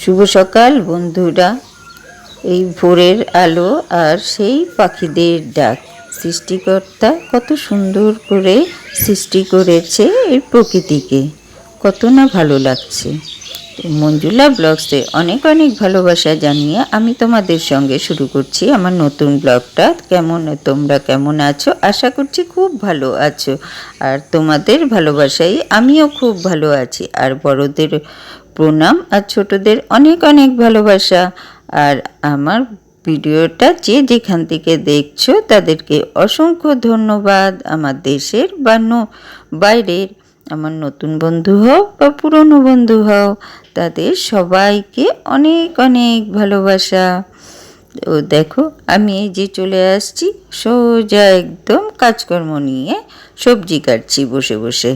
শুভ সকাল বন্ধুরা। এই ভোরের আলো আর সেই পাখিদের ডাক। সৃষ্টিকর্তা কত সুন্দর করে সৃষ্টি করেছে এই প্রকৃতিকে। কত না ভালো লাগছে। মঞ্জুলা ব্লগসে অনেক অনেক ভালোবাসা জানিয়ে আমি তোমাদের সঙ্গে শুরু করছি আমার নতুন ব্লগটা। কেমন তোমরা কেমন আছো? আশা করছি খুব ভালো আছো। আর তোমাদের ভালোবাসাই আমিও খুব ভালো আছি। আর বড়দের প্রণাম আর ছোটদের অনেক অনেক ভালোবাসা। আর আমার ভিডিওটা যে যেখান থেকে দেখছ, তাদেরকে অসংখ্য ধন্যবাদ। আমার দেশের বা বাইরের আমার নতুন বন্ধু হও বা পুরনো বন্ধু হও, তাদের সবাইকে অনেক অনেক ভালোবাসা। ও দেখো, আমি এই যে চলে আসছি, সোজা একদম কাজকর্ম নিয়ে সবজি কাটছি বসে বসে।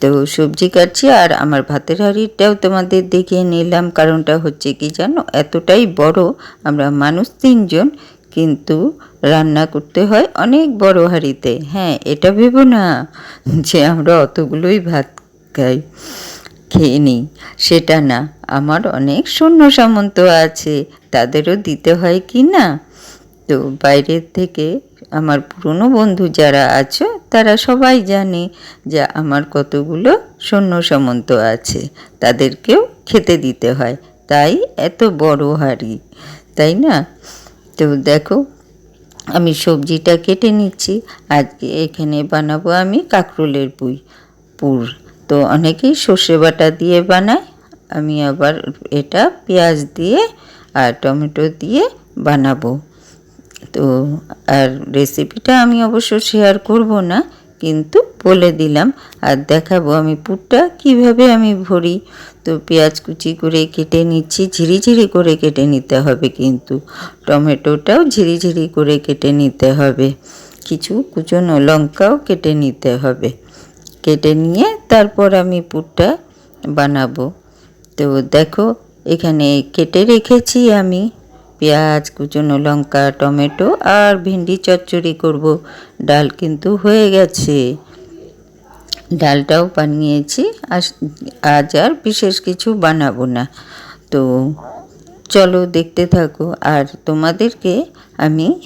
তো সবজি কাটছি আর আমার ভাতের হাঁড়িটাও তোমাদের দেখিয়ে নিলাম, কারণটা হচ্ছে কি জানো? এতটাই বড়, আমরা মানুষ তিনজন, কিন্তু রান্না করতে হয় অনেক বড় হাঁড়িতে। হ্যাঁ এটা ভেবো না যে আমরা অতগুলোই ভাত খাই, খেয়ে নিই। সেটা না, আমার অনেক সৈন্য সামন্ত আছে, তাদেরও দিতে হয় কি না? তো বাইরের থেকে আমার পুরনো বন্ধু যারা আছো, তারা সবাই জানে যে আমার কতগুলো সৈন্য সামন্ত আছে, তাদেরকেও খেতে দিতে হয়। তাই এত বড় হাড়ি, তাই না? তো দেখো আমি সবজিটা কেটে নিচ্ছি। আজকে এখানে বানাবো আমি কাঁকরোলের পুই, পুর। তো অনেকেই সর্ষে বাটা দিয়ে বানায়। আমি আবার এটা পেঁয়াজ দিয়ে আর টমেটো দিয়ে বানাবো। তো আর রেসিপিটা আমি অবশ্য শেয়ার করব না, কিন্তু বলে দিলাম, আর দেখাবো আমি পুরটা, কীভাবে আমি ভরি? তো পেঁয়াজ কুচি করে কেটে নিচ্ছি, ঝিরিঝিরি করে কেটে নিতে হবে কিন্তু। টমেটোটাও ঝিরিঝিরি করে কেটে নিতে হবে। কিছু কুচনো লঙ্কাও কেটে নিতে হবে। কেটে নিয়ে তারপর আমি পুরটা বানাবো। তো দেখো, এখানে কেটে রেখেছি আমি পেঁয়াজ, কুচনো লঙ্কা, টমেটো আর ভেন্ডি চচ্চড়ি করব। ডাল কিন্তু হয়ে গেছে। ডালটাও বানিয়েছি আজ- আর বিশেষ কিছু বানাবো না। তো চলো দেখতে থাকো, আর তোমাদেরকে আমি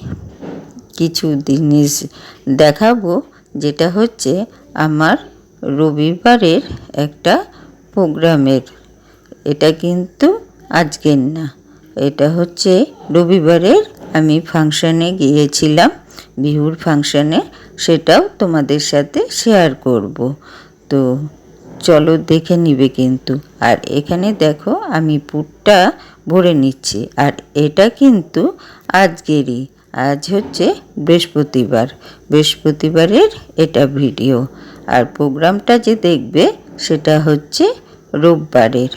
কিছু জিনিস দেখাবো, যেটা হচ্ছে আমার রবিবারের একটা প্রোগ্রামের। এটা কিন্তু আজকের না, এটা হচ্ছে রবিবারের আমি ফাংশানে গিয়েছিলাম, বিহুর ফাংশানে। সেটাও তোমাদের সাথে শেয়ার করব। তো চলো দেখে নিবে কিন্তু। আর এখানে দেখো আমি পুরটা ভরে নিচ্ছি। আর এটা কিন্তু আজকেরই। আজ হচ্ছে বৃহস্পতিবার। বৃহস্পতিবারের এটা ভিডিও। আর প্রোগ্রামটা যে দেখবে সেটা হচ্ছে রোববারের।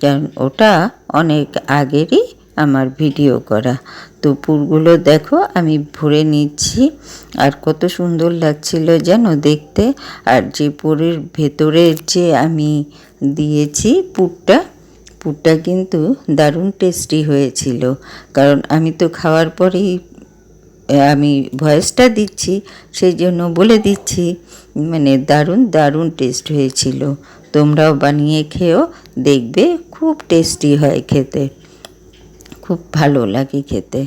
কারণ ওটা অনেক আগেরই আমার ভিডিও করা। তো পুরগুলো দেখো, আমি ভরে নিচ্ছি। আর কত সুন্দর লাগছিল যেন দেখতে। আর যে পুরের ভেতরের যে আমি দিয়েছি পুরটা পুরটা কিন্তু দারুণ টেস্টি হয়েছিল। কারণ আমি তো খাওয়ার পরেই আমি ভয়েসটা দিচ্ছি সেই জন্য বলে দিচ্ছি মানে দারুণ দারুণ টেস্ট হয়েছিল। তোমরাও বানিয়ে খেও, দেখবে খুব টেস্টি হয় খেতে। খুব ভালো লাগে খেতে।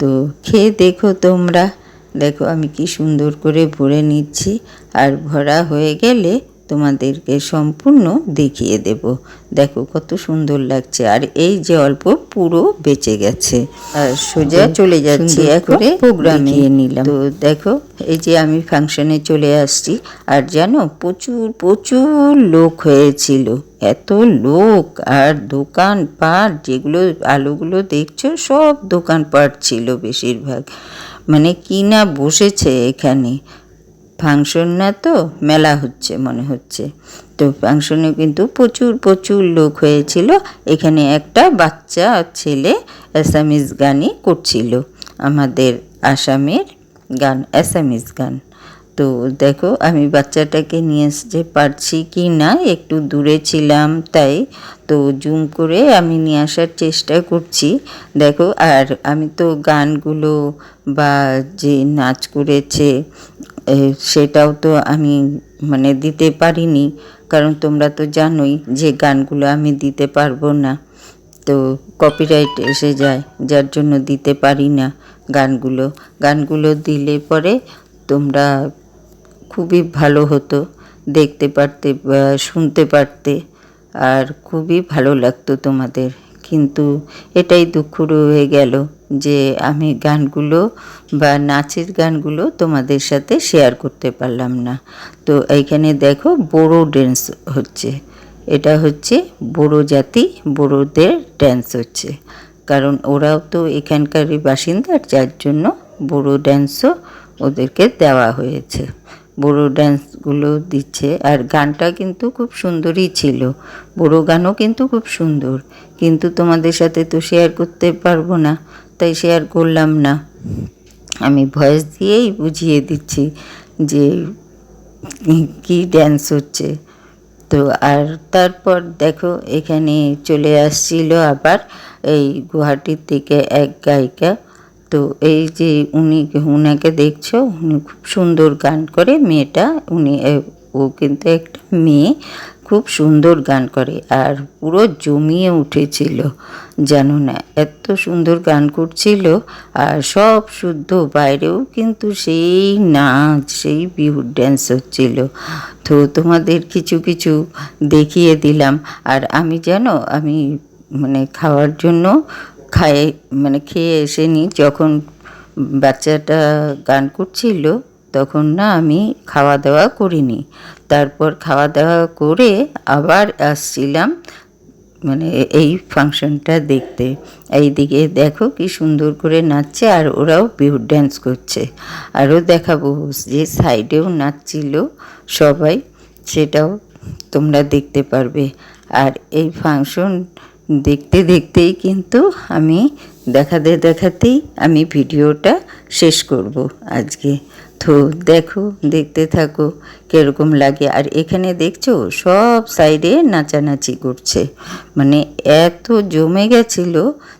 তো খেয়ে দেখো তোমরা। দেখো আমি কি সুন্দর করে ভরে নিচ্ছি। আর ভরা হয়ে গেলে তোমাদেরকে সম্পূর্ণ দেখিয়ে দেব। দেখো কত সুন্দর লাগছে। আর এই যে অল্প পুরো বেঁচে গেছে। আর সোজা চলে যাচ্ছি এখন প্রোগ্রাম প্রোগ্রামে নিলাম। তো দেখো এই যে আমি ফাংশনে চলে আসছি। আর জানো প্রচুর প্রচুর লোক হয়েছিল। এত লোক আর দোকান পাট যেগুলো আলুগুলো দেখছ সব দোকান পাট ছিল বেশিরভাগ। মানে কিনা বসেছে এখানে। ফাংশন না তো, মেলা হচ্ছে মনে হচ্ছে। তো ফাংশনে কিন্তু প্রচুর প্রচুর লোক হয়েছিল। এখানে একটা বাচ্চা, ছেলে অ্যাসামিজ গানই করছিল। আমাদের আসামের গান অ্যাসামিজ গান। তো দেখো, আমি বাচ্চাটাকে নিয়ে আসতে পারছি কি না? একটু দূরে ছিলাম তাই। তো জুম করে আমি নিয়ে আসার চেষ্টা করছি। দেখো, আর আমি তো গানগুলো বা যে নাচ করেছে সেটাও তো আমি মানে দিতে পারিনি। কারণ তোমরা তো জানোই যে গানগুলো আমি দিতে পারব না। তো কপিরাইট এসে যায়, যার জন্য দিতে পারি না গানগুলো। গানগুলো দিলে পরে তোমরা খুবই ভালো হতো, দেখতে পারতে শুনতে পারতে, আর খুবই ভালো লাগতো তোমাদের। কিন্তু এটাই দুঃখ রয়ে গেল। যে আমি গানগুলো বা নাচের গানগুলো তোমাদের সাথে শেয়ার করতে পারলাম না। তো এইখানে দেখো বড়ো ড্যান্স হচ্ছে। এটা হচ্ছে বড়ো জাতি, বড়োদের ড্যান্স হচ্ছে। কারণ ওরাও তো এখানকারই বাসিন্দা যার জন্য বড়ো ড্যান্সও ওদেরকে দেওয়া হয়েছে। বড়ো ড্যান্সগুলো দিচ্ছে। আর গানটা কিন্তু খুব সুন্দরই ছিল। বড়ো গানও কিন্তু খুব সুন্দর। কিন্তু তোমাদের সাথে তো শেয়ার করতে পারব না। তাই শেয়ার করলাম না। আমি ভয়েস দিয়েই বুঝিয়ে দিচ্ছি যে কি ড্যান্স হচ্ছে। তো আর তারপর দেখো এখানে চলে আসছিল আবার এই গুয়াহাটির থেকে এক গায়িকা। তো এই যে উনি, উনাকে দেখছ? উনি খুব সুন্দর গান করে। মেয়েটা, উনি ও কিন্তু একটা মেয়ে। খুব সুন্দর গান করে আর পুরো জমিয়ে উঠেছিল জানো না, এত সুন্দর গান করছিল আর সব শুদ্ধ, বাইরেও কিন্তু সেই নাচ, সেই বিহু ড্যান্স হচ্ছিল। তো তোমাদের কিছু কিছু দেখিয়ে দিলাম আর আমি জানো আমি মানে খাওয়ার জন্য খাই মানে খেয়ে এসে নি যখন বাচ্চাটা গান করছিল তখন না আমি খাওয়া দাওয়া করিনি। তারপর খাওয়া দাওয়া করে আবার আসছিলাম মানে এই ফাংশনটা দেখতে। এইদিকে দেখো কি সুন্দর করে নাচছে আর ওরাও বিহু ড্যান্স করছে। আরও দেখাবো যে সাইডেও নাচছিল সবাই, সেটাও তোমরা দেখতে পারবে। আর এই ফাংশন দেখতে দেখতেই কিন্তু আমি দেখাতে দেখাতেই আমি ভিডিওটা শেষ করব আজকে। তো দেখো, দেখতে থাকো কীরকম লাগে। আর এখানে দেখছ, সব সাইডে নাচানাচি করছে। মানে এত জমে গেছিল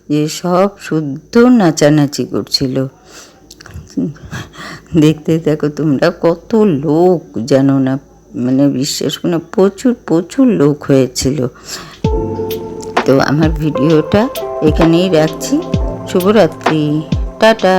যে সব শুদ্ধ নাচানাচি করছিল। দেখতে থাকো তোমরা, কত লোক জানো না মানে বিশ্বাস করে প্রচুর প্রচুর লোক হয়েছিল। তো আমার ভিডিওটা এখানেই রাখছি। শুভরাত্রি, টাটা।